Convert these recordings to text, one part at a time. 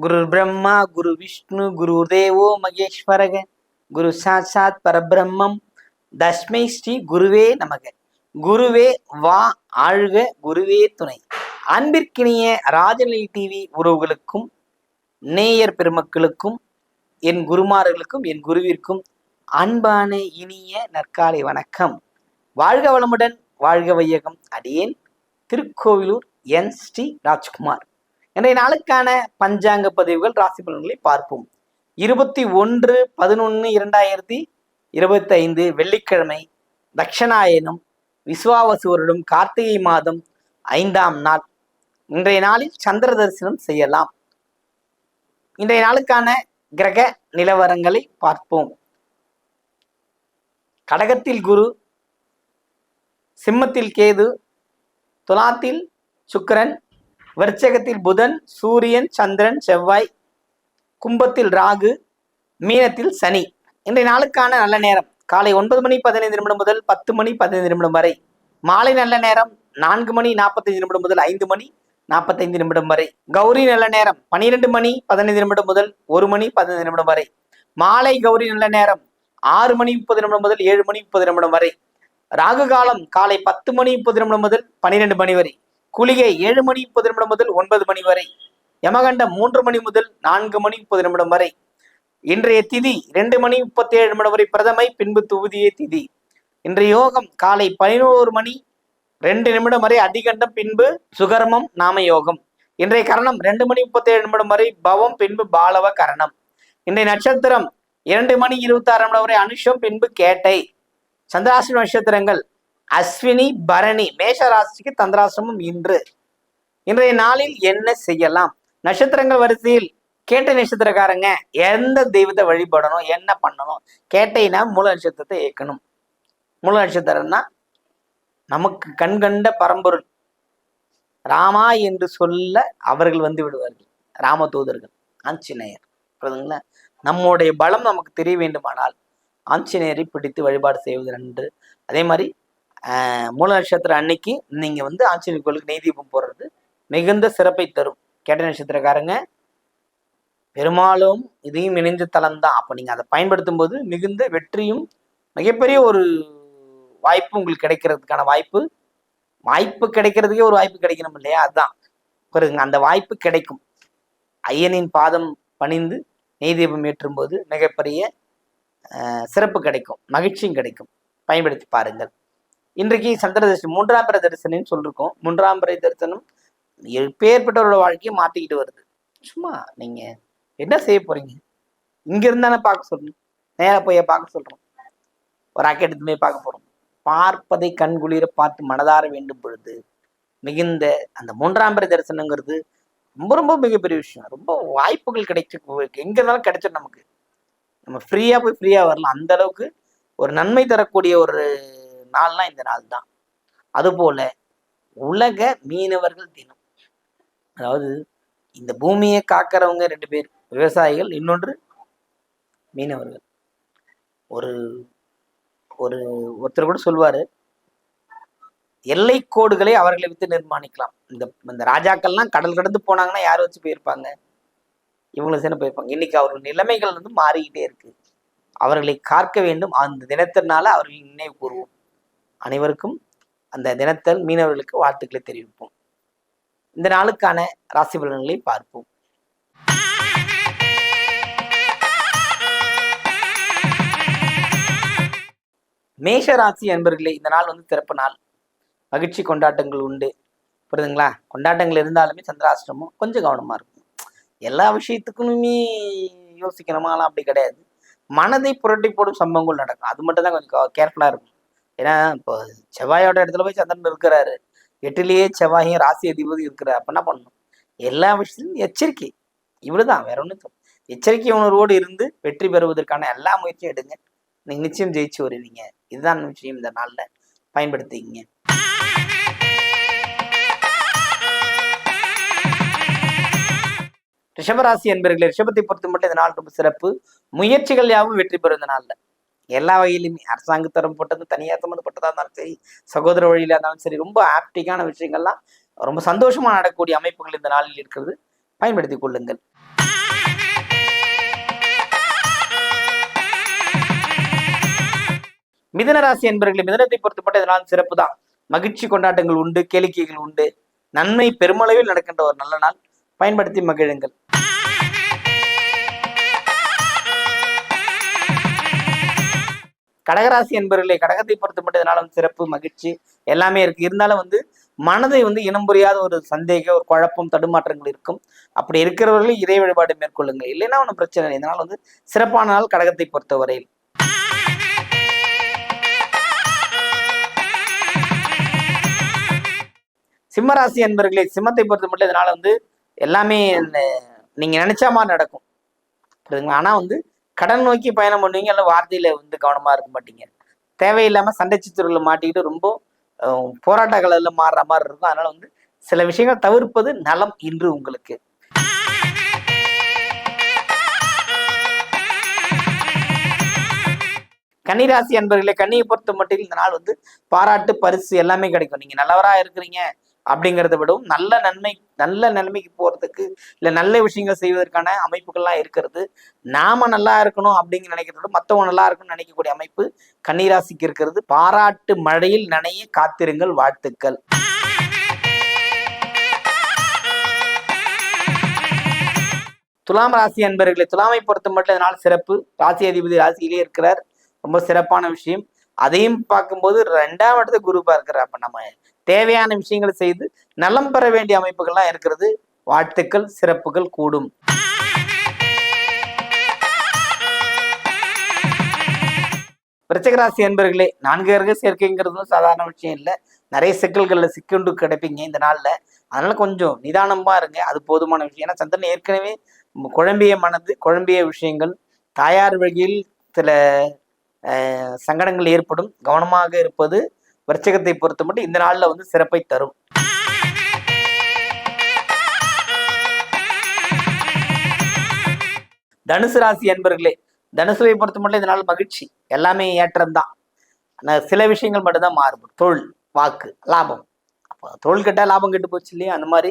குரு பிரம்மா குரு விஷ்ணு குரு தேவோ மகேஸ்வரக குரு சாட்சாத் பரபிரம்மம் தஸ்மை ஸ்ரீ குருவே நமக குருவே வா ஆழ்க குருவே துணை। அன்பிற்கினிய ராஜநிலை டிவி உறவுகளுக்கும் நேயர் பெருமக்களுக்கும் என் குருமார்களுக்கும் என் குருவிற்கும் அன்பான இனிய நற்காலை வணக்கம். வாழ்க வளமுடன் வாழ்க வையகம். அடியேன் திருக்கோவிலூர் என் ஸ்ரீ ராஜ்குமார். இன்றைய நாளுக்கான பஞ்சாங்க பதிவுகள் ராசி பலன்களை பார்ப்போம். இருபத்தி ஒன்று பதினொன்று இரண்டாயிரத்தி இருபத்தி ஐந்து வெள்ளிக்கிழமை தக்ஷணாயனம் விஸ்வாவசு வருடம் கார்த்திகை மாதம் ஐந்தாம் நாள். இன்றைய நாளில் சந்திர தரிசனம் செய்யலாம். இன்றைய நாளுக்கான கிரக நிலவரங்களை பார்ப்போம். கடகத்தில் குரு சிம்மத்தில் கேது துலாத்தில் சுக்கிரன் விருச்சகத்தில் புதன் சூரியன் சந்திரன் செவ்வாய் கும்பத்தில் ராகு மீனத்தில் சனி. இன்றைய நாளுக்கான நல்ல நேரம். காலை ஒன்பது மணி பதினைந்து நிமிடம் முதல் பத்து மணி பதினைந்து நிமிடம் வரை. மாலை நல்ல நேரம் நான்கு மணி நாற்பத்தைந்து நிமிடம் முதல் ஐந்து மணி நாற்பத்தைந்து நிமிடம் வரை. கௌரி நல்ல நேரம் பனிரெண்டு மணி பதினைந்து நிமிடம் முதல் ஒரு மணி பதினைந்து நிமிடம் வரை. மாலை கௌரி நல்ல நேரம் ஆறு மணி முப்பது நிமிடம் முதல் ஏழு மணி முப்பது நிமிடம் வரை. ராகு காலம் காலை பத்து மணி முப்பது நிமிடம் முதல் பன்னிரெண்டு மணி வரை. குளிகை ஏழு மணி முப்பது நிமிடம் முதல் ஒன்பது மணி வரை யமகண்டம் மூன்று மணி முதல் நான்கு மணி முப்பது நிமிடம் வரை. இன்றைய திதி ரெண்டு மணி முப்பத்தி ஏழு நிமிடம் வரை பிரதமை பின்பு துவதிய திதி. இன்றைய யோகம் காலை பதினோரு மணி ரெண்டு நிமிடம் வரை அதிகண்டம் பின்பு சுகர்மம் நாம யோகம் இன்றைய கரணம் ரெண்டு மணி முப்பத்தி ஏழு நிமிடம் வரை பவம் பின்பு பாலவ கரணம். இன்றைய நட்சத்திரம் இரண்டு மணி இருபத்தி ஆறு நிமிடம் வரை அனுஷம் பின்பு கேட்டை. சந்திராசி நட்சத்திரங்கள் அஸ்வினி பரணி மேஷராசிக்கு தந்திராசிரமம் இன்று. இன்றைய நாளில் என்ன செய்யலாம்? நட்சத்திரங்கள் வரிசையில் கேட்ட நட்சத்திரக்காரங்க எந்த தெய்வத்தை வழிபடணும்? என்ன பண்ணணும்? கேட்டைனா மூல நட்சத்திரத்தை இயக்கணும். மூல நட்சத்திரம்னா நமக்கு கண்கண்ட பரம்பொருள். ராமா என்று சொல்ல அவர்கள் வந்து விடுவார்கள். ராம தூதர்கள் ஆஞ்சநேயர். புரியுதுங்களா? நம்முடைய பலம் நமக்கு தெரிய வேண்டுமானால் ஆஞ்சநேயரை பிடித்து வழிபாடு செய்வது நன்று. அதே மாதிரி மூல நட்சத்திரம் அன்னைக்கு நீங்க வந்து ஆஞ்சநேயர் கோயிலுக்கு நெய் தீபம் போடுறது மிகுந்த சிறப்பை தரும். கேட்ட நட்சத்திரக்காரங்க பெரும்பாலும் இதையும் இணைந்த தலம் தான் அப்போ நீங்கள் அதை பயன்படுத்தும் போது மிகுந்த வெற்றியும் மிகப்பெரிய ஒரு வாய்ப்பு உங்களுக்கு கிடைக்கிறதுக்கான வாய்ப்பு. வாய்ப்பு கிடைக்கிறதுக்கே ஒரு வாய்ப்பு கிடைக்கணும் இல்லையா? அதுதான் பாருங்க அந்த வாய்ப்பு கிடைக்கும். ஐயனின் பாதம் பணிந்து நெய் தீபம் ஏற்றும் போது மிகப்பெரிய சிறப்பு கிடைக்கும். மகிழ்ச்சியும் கிடைக்கும். பயன்படுத்தி பாருங்கள். இன்றைக்கு சந்திர தரிசனம் மூன்றாம் பிற தரிசனம்னு சொல்லிருக்கோம். மூன்றாம் பிறை தரிசனம் பேர்பட்டவரோட வாழ்க்கையை மாத்திக்கிட்டு வருது. சும்மா நீங்க என்ன செய்ய போறீங்க? இங்க இருந்தானே பார்க்க சொல்லணும். நேரா போய் பார்க்க சொல்றோம். ஒரு ராக்கெட் எடுத்து போய் பார்க்க போறோம். பார்ப்பதை கண்குளிர பார்த்து மனதார வேண்டும் பொழுது மிகுந்த அந்த மூன்றாம் பிற தரிசனங்கிறது ரொம்ப ரொம்ப மிகப்பெரிய விஷயம். ரொம்ப வாய்ப்புகள் கிடைச்சிருக்கு எங்க இருந்தாலும் கிடைச்சிடும் நமக்கு. நம்ம ஃப்ரீயா போய் ஃப்ரீயா வரலாம். அந்த அளவுக்கு ஒரு நன்மை தரக்கூடிய ஒரு நாள்னா இந்த நாள் தான் அதுபோல உலக மீனவர்கள் தினம். அதாவது இந்த பூமியை காக்கிறவங்க ரெண்டு பேர் விவசாயிகள் இன்னொன்று மீனவர்கள். ஒரு ஒரு ஒருத்தர் கூட சொல்வார் எல்லை கோடுகளை அவர்களை வித்து நிர்மாணிக்கலாம். இந்த இந்த ராஜாக்கள்லாம் கடல் கடந்து போனாங்கன்னா யார் வச்சு போயிருப்பாங்க? இவங்களை சேர்ந்து போயிருப்பாங்க. இன்னைக்கு அவர்கள் நிலைமைகள் வந்து மாறிக்கிட்டே இருக்கு. அவர்களை காக்க வேண்டும். அந்த தினத்தினால அவர்கள் நினைவு கூறுவோம். அனைவருக்கும் அந்த தினத்தல் மீனவர்களுக்கு வாழ்த்துக்களை தெரிவிப்போம். இந்த நாளுக்கான ராசி பலன்களை பார்ப்போம். மேஷ ராசி அன்பர்களே இந்த நாள் வந்து சிறப்பு நாள். மகிழ்ச்சி கொண்டாட்டங்கள் உண்டு. புரியுதுங்களா? கொண்டாட்டங்கள் இருந்தாலுமே சந்திராஷ்டிரமும் கொஞ்சம் கவனமா இருக்கும். எல்லா விஷயத்துக்குமே யோசிக்கணுமாலாம் அப்படி கிடையாது. மனதை புரட்டி போடும் சம்பவங்கள் நடக்கும். அது மட்டும் தான் கொஞ்சம் கேர்ஃபுல்லாக இருக்கும். ஏன்னா இப்போ செவ்வாயோட இடத்துல போய் சந்திரன் இருக்கிறாரு. எட்டுலேயே செவ்வாயும் ராசி அதிபதி இருக்கிறார். அப்ப என்ன பண்ணணும்? எல்லா விஷயத்திலும் எச்சரிக்கை. இவ்வளவுதான் வேற ஒன்றும் எச்சரிக்கை உணர்வோடு இருந்து வெற்றி பெறுவதற்கான எல்லா முயற்சியும் எடுங்க. நீங்க நிச்சயம் ஜெயிச்சு வருவீங்க. இதுதான் விஷயம் இந்த நாளில். பயன்படுத்திக்கிங்க. ரிஷபராசி என்பர்களே ரிஷபத்தை பொறுத்த மட்டும் இந்த நாள் ரொம்ப சிறப்பு. முயற்சிகள் யாவும் வெற்றி பெறும் இந்த நாளில். எல்லா வகையிலுமே அரசாங்க பட்டது தனியார் சம்மந்தப்பட்டதாக இருந்தாலும் சரி சகோதர வழியில இருந்தாலும் சரி ரொம்ப ஆப்டிக்கான விஷயங்கள்லாம் ரொம்ப சந்தோஷமாக நடக்கக்கூடிய அமைப்புகள் இந்த நாளில் இருக்கிறது. பயன்படுத்தி கொள்ளுங்கள். மிதன ராசி மிதனத்தை பொறுத்தப்பட்ட இதனால் சிறப்பு தான். மகிழ்ச்சி கொண்டாட்டங்கள் உண்டு கேளிக்கைகள் உண்டு. நன்மை பெருமளவில் நடக்கின்ற ஒரு நல்ல நாள். பயன்படுத்தி மகிழுங்கள். கடகராசி என்பவர்களை கடகத்தை பொறுத்த மட்டும் இதனால வந்து சிறப்பு மகிழ்ச்சி எல்லாமே இருக்கு. இருந்தாலும் வந்து மனதை வந்து இனம் புரியாத ஒரு சந்தேகம் ஒரு குழப்பம் தடுமாற்றங்கள் இருக்கும். அப்படி இருக்கிறவர்களும் இறை வழிபாடு மேற்கொள்ளுங்கள். இல்லைன்னா ஒன்றும் பிரச்சனை இல்லை. இதனால் வந்து சிறப்பான நாள் கடகத்தை பொறுத்தவரையில். சிம்மராசி என்பர்களே சிம்மத்தை பொறுத்த மட்டும் இதனால வந்து எல்லாமே நீங்க நினைச்சா மாதிரி நடக்கும். புரியுதுங்களா? ஆனா வந்து கடன் நோக்கி பயணம் பண்ணுவீங்க இல்லை வார்த்தையில வந்து கவனமா இருக்க மாட்டீங்க? தேவையில்லாம சண்டை சித்துறையில் மாட்டிக்கிட்டு ரொம்ப போராட்ட கலர்ல மாறுற மாதிரி இருக்கும். அதனால வந்து சில விஷயங்கள் தவிர்ப்பது நலம் இன்று உங்களுக்கு. கன்னிராசி அன்பர்களே கன்னியை பொறுத்த மட்டும் இந்த நாள் வந்து பாராட்டு பரிசு எல்லாமே கிடைக்கும். நீங்க நல்லவரா இருக்கிறீங்க. அப்படிங்கிறத விடவும் நல்ல நன்மை நல்ல நிலைமைக்கு போகிறதுக்கு இல்லை நல்ல விஷயங்கள் செய்வதற்கான அமைப்புகள்லாம் இருக்கிறது. நாம நல்லா இருக்கணும் அப்படிங்கிற நினைக்கிறத விட நல்லா இருக்கணும்னு நினைக்கக்கூடிய அமைப்பு கன்னிராசிக்கு இருக்கிறது. பாராட்டு மழையில் நனைய காத்திருங்கள் வாழ்த்துக்கள். துலாம் ராசி அன்பர்களை துலாமை பொறுத்த மட்டும் இதனால் சிறப்பு. ராசி அதிபதி ராசியிலே இருக்கிறார். ரொம்ப சிறப்பான விஷயம். அதையும் பார்க்கும்போது ரெண்டாம் இடத்துல குரு பார்க்கிறார். அப்ப நம்ம தேவையான விஷயங்களை செய்து நலம் பெற வேண்டிய அமைப்புகள்லாம் இருக்கிறது. வாழ்த்துக்கள் சிறப்புகள் கூடும். விருச்சகராசி என்பர்களே நான்கு கிரக சேர்க்கைங்கிறதும் சாதாரண விஷயம் இல்லை. நிறைய சிக்கல்களில் சிக்கொண்டு கிடைப்பீங்க இந்த நாளில். அதனால கொஞ்சம் நிதானமா இருங்க. அது போதுமான விஷயம். ஏன்னா சந்திரன் ஏற்கனவே குழம்பிய மனது குழம்பிய விஷயங்கள் தாயார் வழியில் சில சங்கடங்கள் ஏற்படும். கவனமாக இருப்பது விருச்சகத்தை பொறுத்த மட்டும் இந்த நாள்ல வந்து சிறப்பை தரும். தனுசு ராசி அன்பர்களே தனுசுவை பொறுத்த மட்டும் இதனால் மகிழ்ச்சி. எல்லாமே ஏற்றம்தான். ஆனா சில விஷயங்கள் மட்டும்தான் மாறுபடும். தொழில் வாக்கு லாபம். அப்போ தொழில் கேட்டால் லாபம் கெட்டு போச்சு இல்லையா? அந்த மாதிரி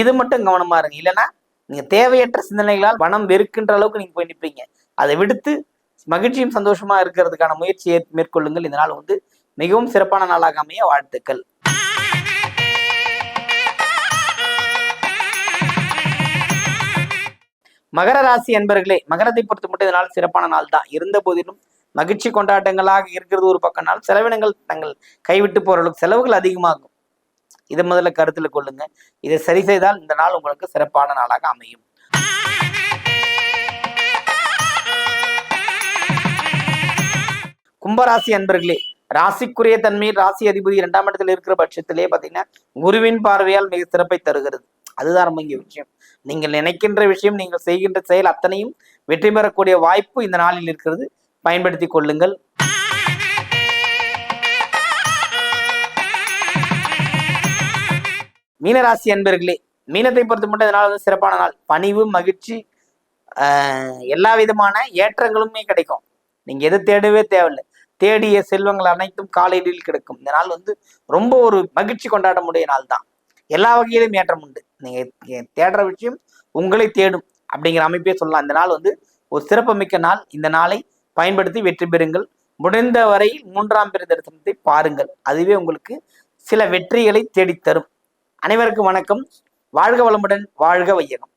இது மட்டும் கவனமா இருங்க. இல்லைன்னா நீங்க தேவையற்ற சிந்தனைகளால் பணம் வெறுக்கின்ற அளவுக்கு நீங்க போய் நிற்பீங்க அதை விடுத்து மகிழ்ச்சியும் சந்தோஷமா இருக்கிறதுக்கான முயற்சியை மேற்கொள்ளுங்கள். இந்த நாள் வந்து மிகவும் சிறப்பான நாளாக அமைய வாழ்த்துக்கள். மகர ராசி அன்பர்களே மகரத்தை பொறுத்த மட்டும் இதனால் சிறப்பான நாள் தான் இருந்த போதிலும் மகிழ்ச்சி கொண்டாட்டங்களாக இருக்கிறது ஒரு பக்கம். நாள் செலவினங்கள் தங்கள் கைவிட்டு போற அளவுக்கு செலவுகள் அதிகமாகும். இதை முதல்ல கருத்தில் கொள்ளுங்க. இதை சரி செய்தால் இந்த நாள் உங்களுக்கு சிறப்பான நாளாக அமையும். கும்பராசி அன்பர்களே ராசிக்குரிய தன்மை ராசி அதிபதி இரண்டாம் இடத்துல இருக்கிற பட்சத்திலே பாத்தீங்கன்னா குருவின் பார்வையால் மிக சிறப்பை தருகிறது. அதுதான் ரொம்ப இங்கே விஷயம். நீங்கள் நினைக்கின்ற விஷயம் நீங்கள் செய்கின்ற செயல் அத்தனையும் வெற்றி பெறக்கூடிய வாய்ப்பு இந்த நாளில் இருக்கிறது. பயன்படுத்தி கொள்ளுங்கள். மீனராசி அன்பர்களே மீனத்தை பொறுத்த மட்டும் இதனால் வந்து சிறப்பான நாள். பணிவு மகிழ்ச்சி எல்லா விதமான ஏற்றங்களுமே கிடைக்கும். நீங்கள் எது தேடவே தேவையில்லை. தேடிய செல்வங்கள் அனைத்தும் காலையில் கிடைக்கும். இந்த நாள் வந்து ரொம்ப ஒரு மகிழ்ச்சி கொண்டாட முடிய நாள் தான். எல்லா வகையிலும் ஏற்றம் உண்டு. நீங்க தேடுற விஷயம் உங்களை தேடும் அப்படிங்கிற அமைப்பே சொல்லலாம். இந்த நாள் வந்து ஒரு சிறப்புமிக்க நாள். இந்த நாளை பயன்படுத்தி வெற்றி பெறுங்கள். முடிந்த வரையில் மூன்றாம் பிற தரிசனத்தை பாருங்கள். அதுவே உங்களுக்கு சில வெற்றிகளை தேடித்தரும். அனைவருக்கும் வணக்கம். வாழ்க வளமுடன் வாழ்க வையகம்.